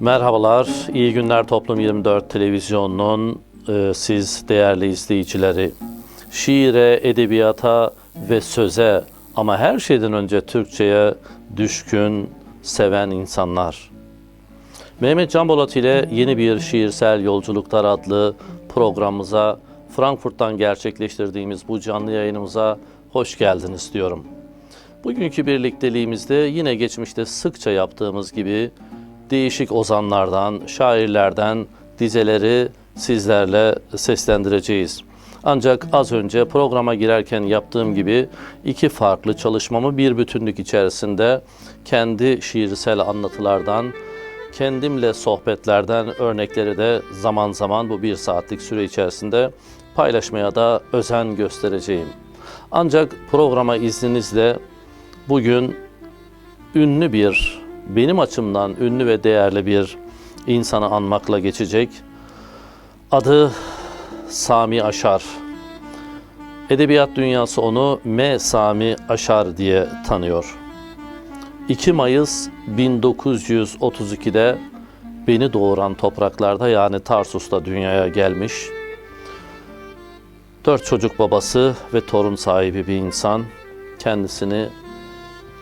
Merhabalar, iyi günler Toplum 24 televizyonunun e, siz değerli izleyicileri. Şiire, edebiyata ve söze ama her şeyden önce Türkçe'ye düşkün, seven insanlar. Mehmet Can Bolat ile yeni bir şiirsel yolculuklar adlı programımıza Frankfurt'tan gerçekleştirdiğimiz bu canlı yayınımıza hoş geldiniz diyorum. Bugünkü birlikteliğimizde yine geçmişte sıkça yaptığımız gibi değişik ozanlardan, şairlerden dizeleri sizlerle seslendireceğiz. Ancak az önce programa girerken yaptığım gibi iki farklı çalışmamı bir bütünlük içerisinde kendi şiirsel anlatılardan, kendimle sohbetlerden örnekleri de zaman zaman bu bir saatlik süre içerisinde paylaşmaya da özen göstereceğim. Ancak programa izninizle bugün ünlü bir, benim açımdan ünlü ve değerli bir insanı anmakla geçecek. Adı Sami Aşar. Edebiyat dünyası onu M. Sami Aşar diye tanıyor. 2 Mayıs 1932'de beni doğuran topraklarda yani Tarsus'ta dünyaya gelmiş. Dört çocuk babası ve torun sahibi bir insan. Kendisini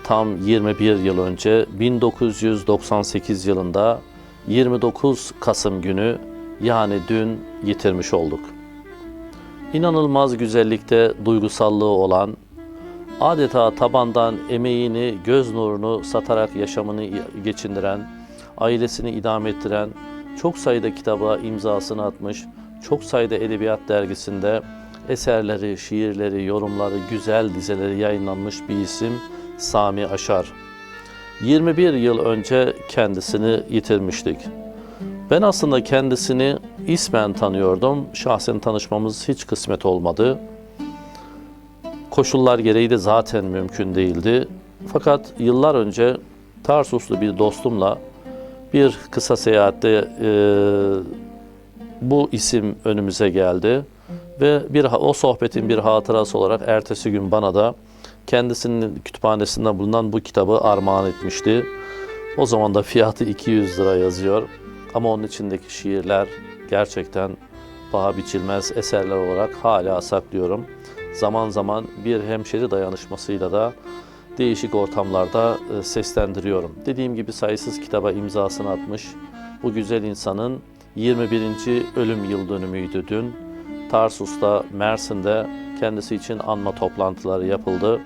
tam 21 yıl önce 1998 yılında 29 Kasım günü yani dün yitirmiş olduk. İnanılmaz güzellikte duygusallığı olan, adeta tabandan emeğini, göz nurunu satarak yaşamını geçindiren, ailesini idame ettiren, çok sayıda kitaba imzasını atmış, çok sayıda edebiyat dergisinde eserleri, şiirleri, yorumları, güzel dizeleri yayınlanmış bir isim Sami Aşar. 21 yıl önce kendisini yitirmiştik. Ben aslında kendisini ismen tanıyordum. Şahsen tanışmamız hiç kısmet olmadı. Koşullar gereği de zaten mümkün değildi. Fakat yıllar önce Tarsuslu bir dostumla bir kısa seyahatte e, bu isim önümüze geldi ve bir o sohbetin bir hatırası olarak ertesi gün bana da kendisinin kütüphanesinde bulunan bu kitabı armağan etmişti. O zaman da fiyatı 200 lira yazıyor. Ama onun içindeki şiirler gerçekten paha biçilmez eserler olarak hala saklıyorum. Zaman zaman bir hemşeri dayanışmasıyla da değişik ortamlarda e, seslendiriyorum. Dediğim gibi sayısız kitaba imzasını atmış. Bu güzel insanın 21. ölüm yıl dönümüydü dün. Tarsus'ta, Mersin'de kendisi için anma toplantıları yapıldı.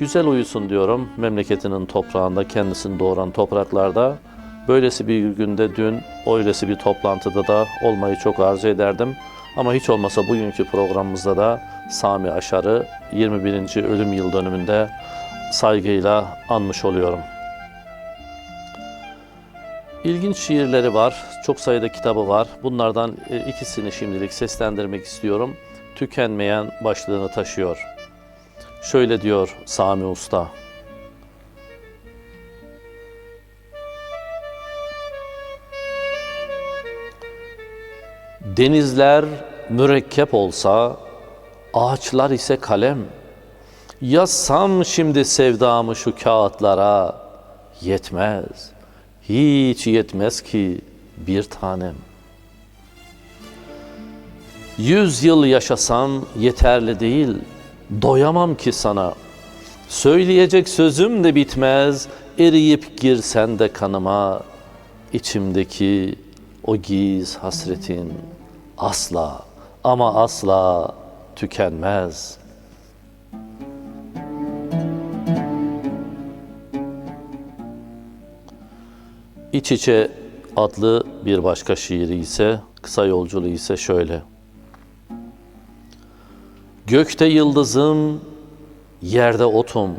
Güzel uyusun diyorum memleketinin toprağında, kendisini doğuran topraklarda. Böylesi bir günde dün, öylesi bir toplantıda da olmayı çok arzu ederdim. Ama hiç olmasa bugünkü programımızda da Sami Aşar'ı 21. ölüm yıl dönümünde saygıyla anmış oluyorum. İlginç şiirleri var, çok sayıda kitabı var. Bunlardan e, ikisini şimdilik seslendirmek istiyorum. Tükenmeyen başlığını taşıyor. Şöyle diyor Sami Usta. Denizler mürekkep olsa, ağaçlar ise kalem. Yazsam şimdi sevdamı şu kağıtlara, yetmez, hiç yetmez ki bir tanem. Yüz yıl yaşasam yeterli değil, doyamam ki sana. Söyleyecek sözüm de bitmez, eriyip girsen de kanıma. içimdeki o giz hasretin asla ama asla tükenmez. İç içe adlı bir başka şiiri ise, kısa yolculuğu ise şöyle. Gökte yıldızım, yerde otum.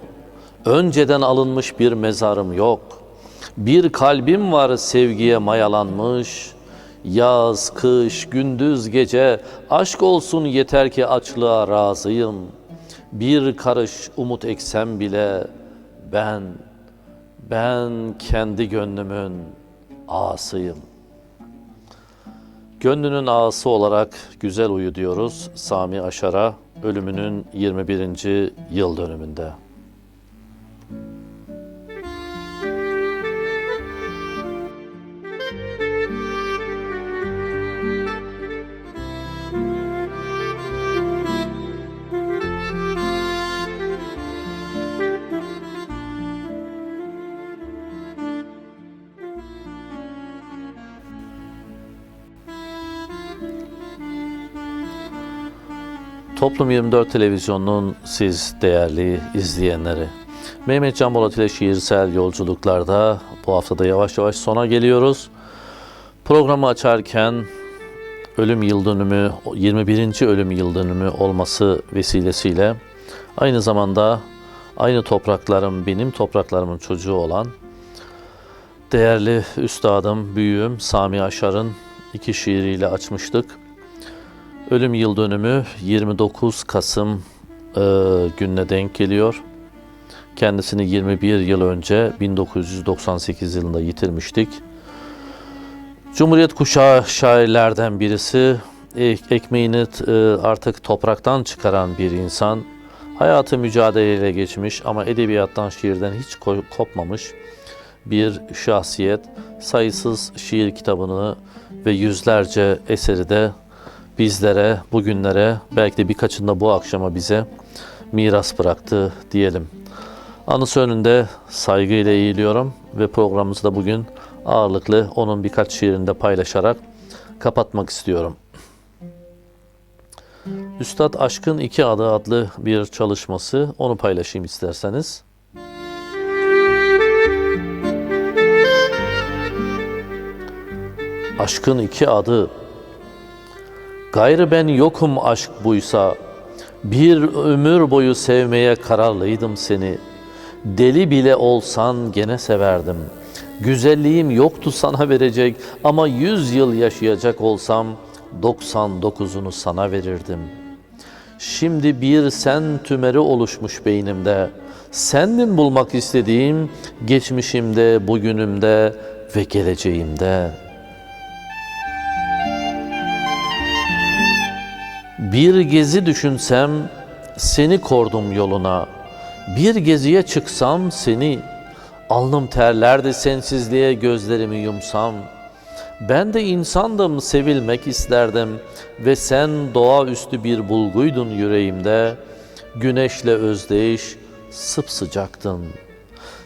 Önceden alınmış bir mezarım yok. Bir kalbim var sevgiye mayalanmış. Yaz, kış, gündüz, gece aşk olsun yeter ki açlığa razıyım. Bir karış umut eksem bile ben ben kendi gönlümün asıyım. Gönlünün ağası olarak güzel uyu diyoruz Sami Aşar'a ölümünün 21. yıl dönümünde. Toplum 24 televizyonunun siz değerli izleyenleri. Mehmet Can Bolat ile şiirsel yolculuklarda bu haftada yavaş yavaş sona geliyoruz. Programı açarken ölüm yıl dönümü, 21. ölüm yıl dönümü olması vesilesiyle aynı zamanda aynı topraklarım, benim topraklarımın çocuğu olan değerli üstadım, büyüğüm Sami Aşar'ın iki şiiriyle açmıştık. Ölüm yıl dönümü 29 Kasım e, gününe denk geliyor. Kendisini 21 yıl önce 1998 yılında yitirmiştik. Cumhuriyet kuşağı şairlerden birisi, ek- ekmeğini e, artık topraktan çıkaran bir insan. Hayatı mücadeleyle geçmiş ama edebiyattan, şiirden hiç ko- kopmamış bir şahsiyet. Sayısız şiir kitabını ve yüzlerce eseri de bizlere, bugünlere, belki de birkaçında bu akşama bize miras bıraktı diyelim. Anısı önünde saygıyla eğiliyorum ve programımızı da bugün ağırlıklı onun birkaç şiirini de paylaşarak kapatmak istiyorum. Üstad Aşkın İki Adı adlı bir çalışması, onu paylaşayım isterseniz. Aşkın iki adı Gayrı ben yokum aşk buysa, bir ömür boyu sevmeye kararlıydım seni. Deli bile olsan gene severdim. Güzelliğim yoktu sana verecek ama yüz yıl yaşayacak olsam 99'unu sana verirdim. Şimdi bir sen tümeri oluşmuş beynimde. Sendin bulmak istediğim geçmişimde, bugünümde ve geleceğimde.'' Bir gezi düşünsem seni kordum yoluna. Bir geziye çıksam seni alnım terlerdi sensizliğe gözlerimi yumsam. Ben de insandım sevilmek isterdim ve sen doğaüstü bir bulguydun yüreğimde. Güneşle özdeyiş sıpsıcaktın.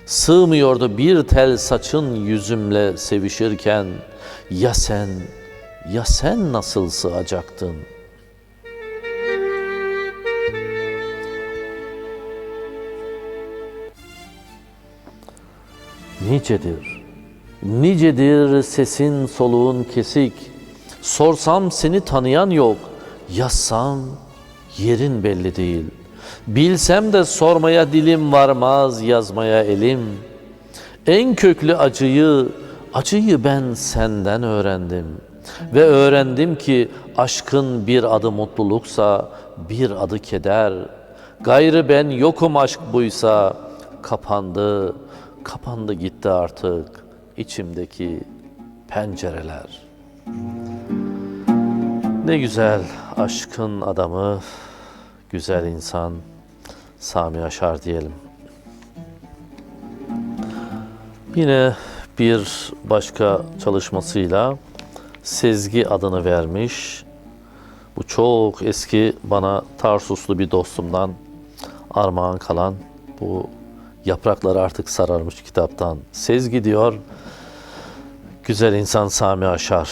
Sığmıyordu bir tel saçın yüzümle sevişirken. Ya sen, ya sen nasıl sığacaktın?'' Nicedir, nicedir sesin soluğun kesik. Sorsam seni tanıyan yok, yazsam yerin belli değil. Bilsem de sormaya dilim varmaz, yazmaya elim. En köklü acıyı, acıyı ben senden öğrendim. Ve öğrendim ki aşkın bir adı mutluluksa bir adı keder. Gayrı ben yokum aşk buysa kapandı, kapandı gitti artık içimdeki pencereler. Ne güzel aşkın adamı, güzel insan Sami Aşar diyelim. Yine bir başka çalışmasıyla Sezgi adını vermiş. Bu çok eski bana Tarsuslu bir dostumdan armağan kalan bu yaprakları artık sararmış kitaptan. Sezgi diyor, güzel insan Sami Aşar.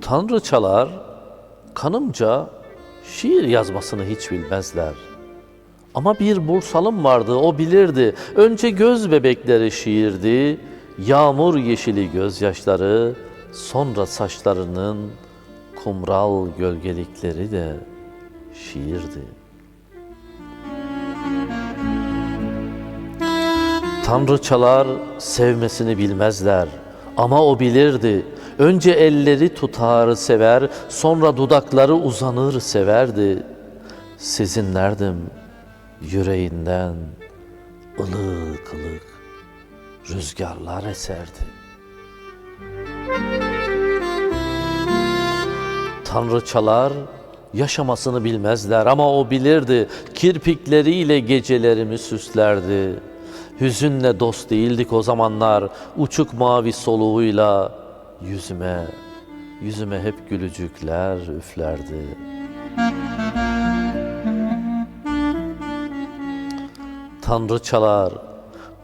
Tanrıçalar kanımca şiir yazmasını hiç bilmezler. Ama bir Bursalım vardı, o bilirdi. Önce göz bebekleri şiirdi, yağmur yeşili gözyaşları, sonra saçlarının kumral gölgelikleri de şiirdi. Tanrıçalar sevmesini bilmezler ama o bilirdi. Önce elleri tutar sever, sonra dudakları uzanır severdi. Sezinlerdim yüreğinden ılık ılık rüzgarlar eserdi. Tanrıçalar yaşamasını bilmezler ama o bilirdi. Kirpikleriyle gecelerimi süslerdi. Hüzünle dost değildik o zamanlar. Uçuk mavi soluğuyla yüzüme, yüzüme hep gülücükler üflerdi. Tanrıçalar,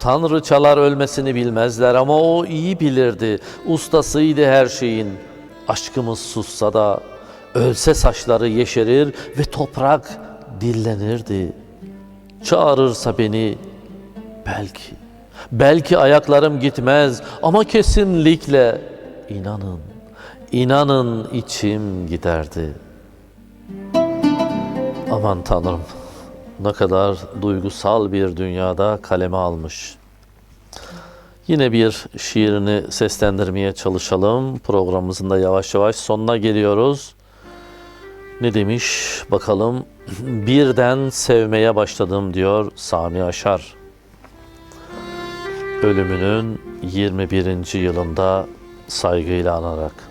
tanrıçalar ölmesini bilmezler ama o iyi bilirdi. Ustasıydı her şeyin. Aşkımız sussa da ölse saçları yeşerir ve toprak dillenirdi. Çağırırsa beni belki, belki ayaklarım gitmez ama kesinlikle inanın, inanın içim giderdi. Aman Tanrım ne kadar duygusal bir dünyada kaleme almış. Yine bir şiirini seslendirmeye çalışalım. Programımızın da yavaş yavaş sonuna geliyoruz. Ne demiş bakalım. Birden sevmeye başladım diyor Sami Aşar. Ölümünün 21. yılında saygıyla anarak.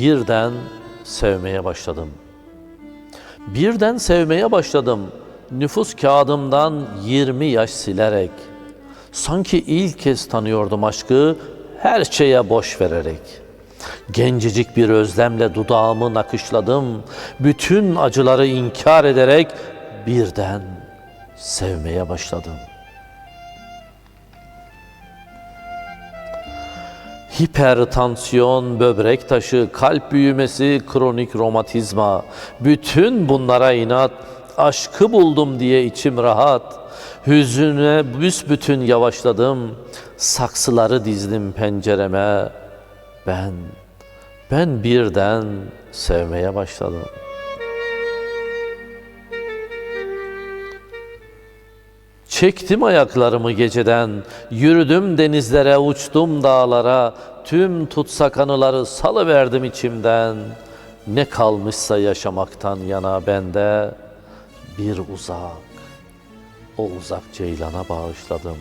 birden sevmeye başladım. Birden sevmeye başladım. Nüfus kağıdımdan 20 yaş silerek. Sanki ilk kez tanıyordum aşkı her şeye boş vererek. Gencecik bir özlemle dudağımı nakışladım. Bütün acıları inkar ederek birden sevmeye başladım. hipertansiyon, böbrek taşı, kalp büyümesi, kronik romatizma. Bütün bunlara inat, aşkı buldum diye içim rahat. Hüzüne büsbütün yavaşladım, saksıları dizdim pencereme. Ben, ben birden sevmeye başladım. Çektim ayaklarımı geceden, yürüdüm denizlere, uçtum dağlara, tüm tutsak anıları salıverdim içimden. Ne kalmışsa yaşamaktan yana bende, bir uzak, o uzak ceylana bağışladım.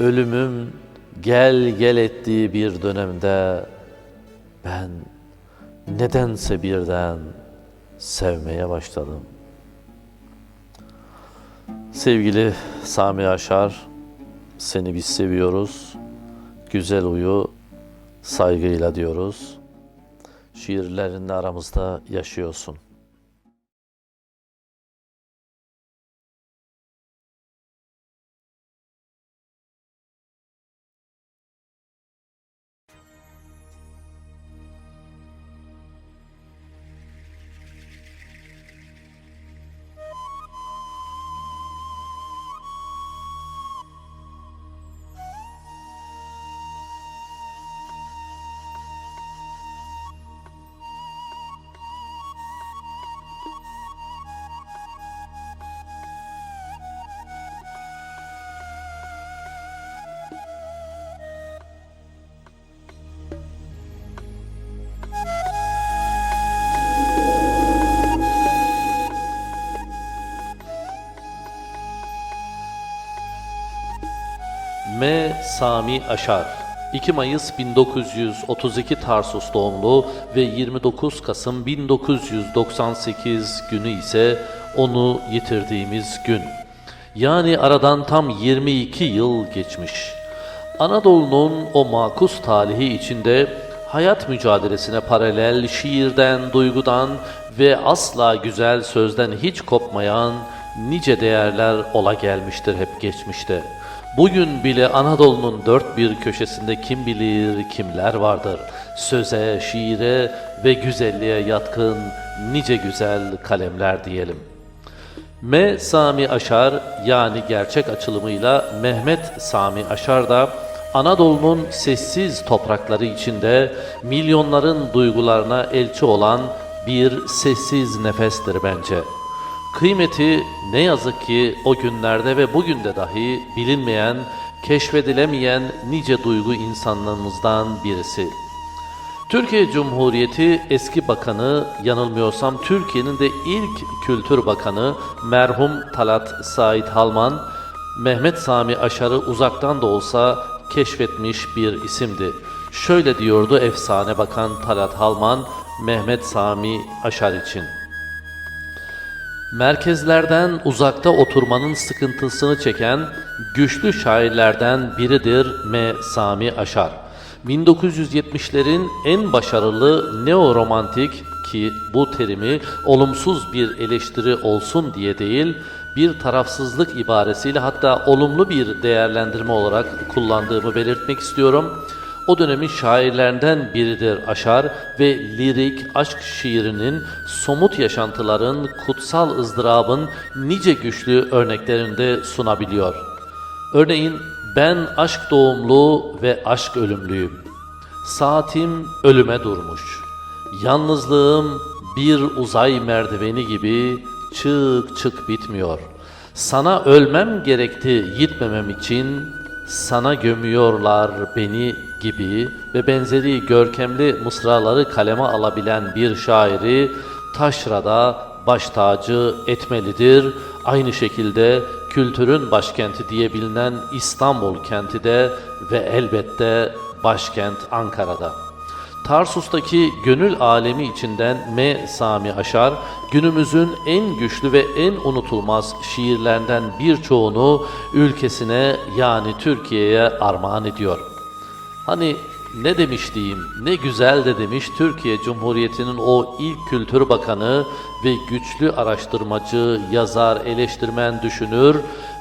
Ölümüm gel gel ettiği bir dönemde, ben nedense birden sevmeye başladım.'' Sevgili Sami Aşar, seni biz seviyoruz. Güzel uyu, saygıyla diyoruz. Şiirlerinde aramızda yaşıyorsun. Sami Aşar 2 Mayıs 1932 Tarsus doğumlu ve 29 Kasım 1998 günü ise onu yitirdiğimiz gün. Yani aradan tam 22 yıl geçmiş. Anadolu'nun o makus talihi içinde hayat mücadelesine paralel şiirden, duygudan ve asla güzel sözden hiç kopmayan nice değerler ola gelmiştir hep geçmişte. Bugün bile Anadolu'nun dört bir köşesinde kim bilir kimler vardır. Söze, şiire ve güzelliğe yatkın nice güzel kalemler diyelim. M. Sami Aşar yani gerçek açılımıyla Mehmet Sami Aşar da Anadolu'nun sessiz toprakları içinde milyonların duygularına elçi olan bir sessiz nefestir bence. Kıymeti ne yazık ki o günlerde ve bugün de dahi bilinmeyen, keşfedilemeyen nice duygu insanlığımızdan birisi. Türkiye Cumhuriyeti eski bakanı, yanılmıyorsam Türkiye'nin de ilk kültür bakanı merhum Talat Said Halman, Mehmet Sami Aşar'ı uzaktan da olsa keşfetmiş bir isimdi. Şöyle diyordu efsane bakan Talat Halman, Mehmet Sami Aşar için. Merkezlerden uzakta oturmanın sıkıntısını çeken güçlü şairlerden biridir M. Sami Aşar. 1970'lerin en başarılı neoromantik ki bu terimi olumsuz bir eleştiri olsun diye değil, bir tarafsızlık ibaresiyle hatta olumlu bir değerlendirme olarak kullandığımı belirtmek istiyorum. O dönemin şairlerinden biridir Aşar ve lirik aşk şiirinin somut yaşantıların kutsal ızdırabın nice güçlü örneklerinde sunabiliyor. Örneğin ben aşk doğumlu ve aşk ölümlüyüm. Saatim ölüme durmuş. Yalnızlığım bir uzay merdiveni gibi çık çık bitmiyor. Sana ölmem gerekti gitmemem için sana gömüyorlar beni gibi ve benzeri görkemli mısraları kaleme alabilen bir şairi taşrada baş tacı etmelidir. Aynı şekilde kültürün başkenti diye bilinen İstanbul kenti de ve elbette başkent Ankara'da. Tarsus'taki gönül alemi içinden M. Sami Aşar, günümüzün en güçlü ve en unutulmaz şiirlerinden birçoğunu ülkesine yani Türkiye'ye armağan ediyor. Hani ne demiş diyeyim, ne güzel de demiş Türkiye Cumhuriyeti'nin o ilk kültür bakanı ve güçlü araştırmacı, yazar, eleştirmen, düşünür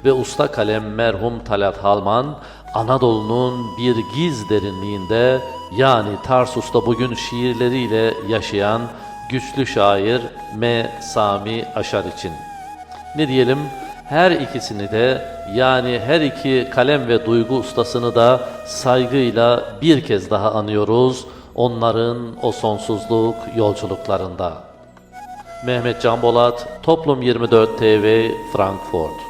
ve usta kalem merhum Talat Halman, Anadolu'nun bir giz derinliğinde yani Tarsus'ta bugün şiirleriyle yaşayan güçlü şair M. Sami Aşar için. Ne diyelim? Her ikisini de yani her iki kalem ve duygu ustasını da saygıyla bir kez daha anıyoruz onların o sonsuzluk yolculuklarında. Mehmet Can Bolat, Toplum 24 TV, Frankfurt